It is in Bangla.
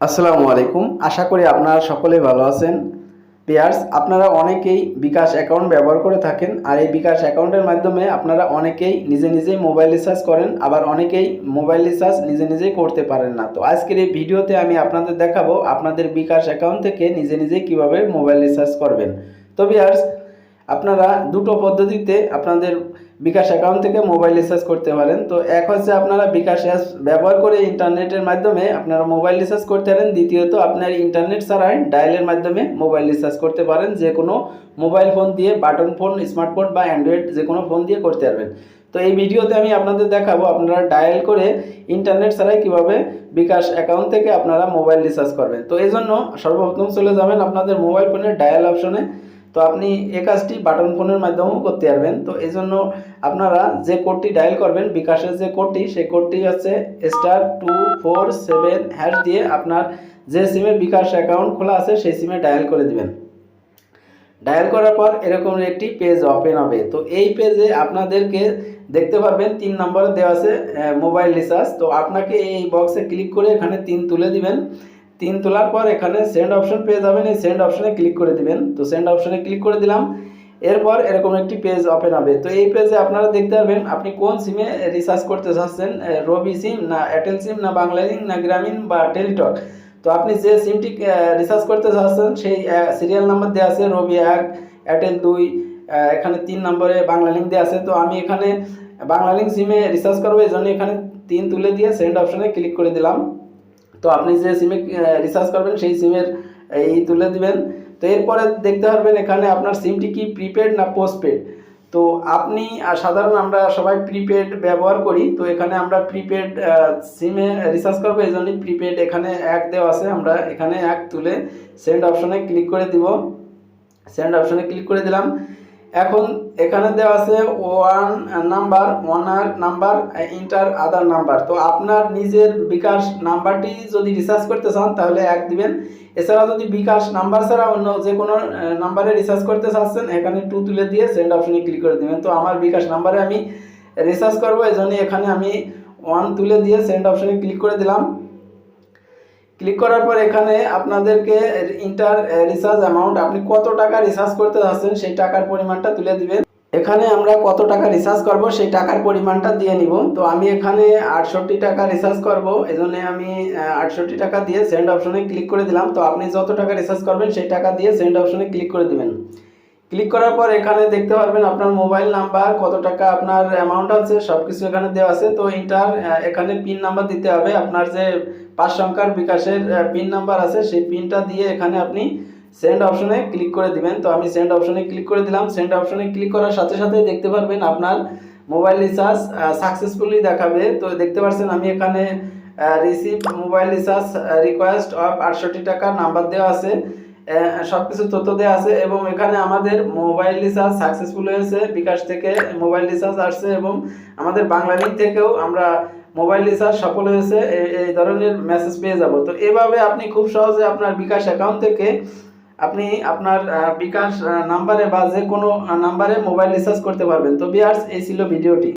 আসসালামু আলাইকুম। আশা করি আপনারা সকলে ভালো আছেন। পেয়ার্স আপনারা অনেকেই বিকাশ অ্যাকাউন্ট ব্যবহার করে থাকেন আর এই বিকাশ অ্যাকাউন্টের মাধ্যমে আপনারা অনেকেই নিজে নিজেই মোবাইল রিচার্জ করেন, আবার অনেকেই মোবাইল রিচার্জ নিজে নিজেই করতে পারেন না। তো আজকের এই ভিডিওতে আমি আপনাদের দেখাবো আপনাদের বিকাশ অ্যাকাউন্ট থেকে নিজে নিজেই কীভাবে মোবাইল রিচার্জ করবেন। তো পেয়ার্স আপনারা দুটো পদ্ধতিতে আপনাদের বিকাশ অ্যাকাউন্ট থেকে মোবাইল রিচার্জ করতে পারেন। তো এক হচ্ছে আপনারা বিকাশ অ্যাপ ব্যবহার করে ইন্টারনেটের মাধ্যমে আপনারা মোবাইল রিচার্জ করতে পারেন, দ্বিতীয়ত আপনার ইন্টারনেট ছাড়াই ডায়ালের মাধ্যমে মোবাইল রিচার্জ করতে পারেন। যে কোনো মোবাইল ফোন দিয়ে বাটন ফোন স্মার্টফোন বা অ্যান্ড্রয়েড যে কোনো ফোন দিয়ে করতে পারবেন। তো এই ভিডিওতে আমি আপনাদের দেখাবো আপনারা ডায়াল করে ইন্টারনেট ছাড়াই কীভাবে বিকাশ অ্যাকাউন্ট থেকে আপনারা মোবাইল রিচার্জ করবেন। তো এই জন্য সর্বপ্রথম চলে যাবেন আপনাদের মোবাইল ফোনের ডায়াল অপশনে তো আপনি এই কাজটি বাটন ফোনের মাধ্যমেও করতে পারবেন। তো এই জন্য আপনারা যে কোডটি ডায়াল করবেন, বিকাশের যে কোডটি সেই কোডটি হচ্ছে star two four seven hash দিয়ে আপনার যে সিমে বিকাশ অ্যাকাউন্ট খোলা আছে, সেই সিমে ডায়াল করে দিবেন। ডায়াল করার পর এরকম একটি পেজ ওপেন হবে। তো এই পেজে আপনাদেরকে দেখতে পারবেন, তিন নম্বরে দেওয়া আছে মোবাইল রিচার্জ তো আপনাকে এই বক্সে ক্লিক করে এখানে তিন তুলে দিবেন। তিন তোলার পর এখানে সেন্ড অপশন পেয়ে যাবেন। এই সেন্ড অপশনে ক্লিক করে দিবেন। তো সেন্ড অপশনে ক্লিক করে দিলাম। এরপর এরকম একটি পেজ ওপেন হবে। তো এই পেজে আপনারা দেখতে পারবেন, আপনি কোন সিমে রিচার্জ করতে চাচ্ছেন? রবি সিম না এয়ারটেল সিম না বাংলা লিঙ্ক না গ্রামীণ বা টেলিটক তো আপনি যে সিমটি রিচার্জ করতে চাচ্ছেন, সেই সিরিয়াল নাম্বার দেওয়া আছে রবি এক এয়ারটেল দুই এখানে তিন নম্বরে বাংলা লিঙ্ক দেওয়া আছে। তো আমি এখানে বাংলা লিঙ্ক সিমে রিচার্জ করব। এই জন্য এখানে তিন তুলে দিয়ে সেন্ড অপশনে ক্লিক করে দিলাম। তো আপনি যে সিমে রিচার্জ করবেন, সেই সিমের এই তুলে দিবেন। তো এরপরে দেখতে পারবেন এখানে আপনার সিমটি কি প্রিপেড না পোস্টপেড তো আপনি সাধারণ আমরা সবাই প্রিপেড ব্যবহার করি। তো এখানে আমরা প্রিপেড সিমে রিচার্জ করব, এই জন্যই প্রিপেড এখানে এক দেওয়া আছে। আমরা এখানে এক তুলে সেন্ড অপশনে ক্লিক করে দিব। সেন্ড অপশনে ক্লিক করে দিলাম। এখন এখানে দেওয়া আছে one number owner number enter other number তো আপনার নিজের বিকাশ নাম্বারটি যদি রিচার্জ করতে চান, তাহলে এক দিবেন। এছাড়া যদি বিকাশ নাম্বার ছাড়া অন্য যে কোনো নাম্বারে রিচার্জ করতে চাচ্ছেন, এখানে টু তুলে দিয়ে সেন্ড অপশনে ক্লিক করে দিবেন। তো আমার বিকাশ নাম্বারে আমি রিচার্জ করব এই জন্য এখানে আমি ওয়ান তুলে দিয়ে সেন্ড অপশনে ক্লিক করে দিলাম। ক্লিক করার পর এখানে আপনাদেরকে ইন্টার রিচার্জ অ্যামাউন্ট আপনি কত টাকা রিচার্জ করতে যাচ্ছেন সেই টাকার পরিমাণটা তুলে দিবেন। এখানে আমরা কত টাকা রিচার্জ করব সেই টাকার পরিমাণটা দিয়ে নিব। তো আমি এখানে আটষট্টি টাকা রিচার্জ করব এই জন্য আমি আটষট্টি টাকা দিয়ে সেন্ড অপশনে ক্লিক করে দিলাম। তো আপনি যত টাকা রিচার্জ করবেন সেই টাকা দিয়ে সেন্ড অপশনে ক্লিক করে দিবেন। ক্লিক করার পর এখানে দেখতে পারবেন আপনার মোবাইল নাম্বার, কত টাকা আপনার অ্যামাউন্ট আছে সব কিছু এখানে দেওয়া আছে। তো ইন্টার এখানে পিন নাম্বার দিতে হবে। আপনার যে পাঁচ সংখ্যার বিকাশের পিন নাম্বার আছে, সেই পিনটা দিয়ে এখানে আপনি সেন্ড অপশনে ক্লিক করে দিবেন। তো আমি সেন্ড অপশনে ক্লিক করে দিলাম। সেন্ড অপশনে ক্লিক করার সাথে সাথে দেখতে পারবেন আপনার মোবাইল রিচার্জ সাকসেসফুলি দেখাবে। তো দেখতে পাচ্ছেন আমি এখানে receive mobile recharge request of আটষট্টি টাকা নাম্বার দেওয়া আছে। সব কিছু তথ্য দেওয়া আছে এবং এখানে আমাদের মোবাইল রিচার্জ সাকসেসফুল হয়েছে, বিকাশ থেকে মোবাইল রিচার্জ আসছে এবং আমাদের বাংলা লিঙ্ক থেকেও আমরা মোবাইল রিচার্জ সফল হয়েছে এই ধরনের মেসেজ পেয়ে যাব। তো এভাবে আপনি খুব সহজে আপনার বিকাশ অ্যাকাউন্ট থেকে আপনি আপনার বিকাশ নাম্বারে বা যে কোনো নাম্বারে মোবাইল রিচার্জ করতে পারবেন। তো বিয়ার্স এই ছিল ভিডিওটি।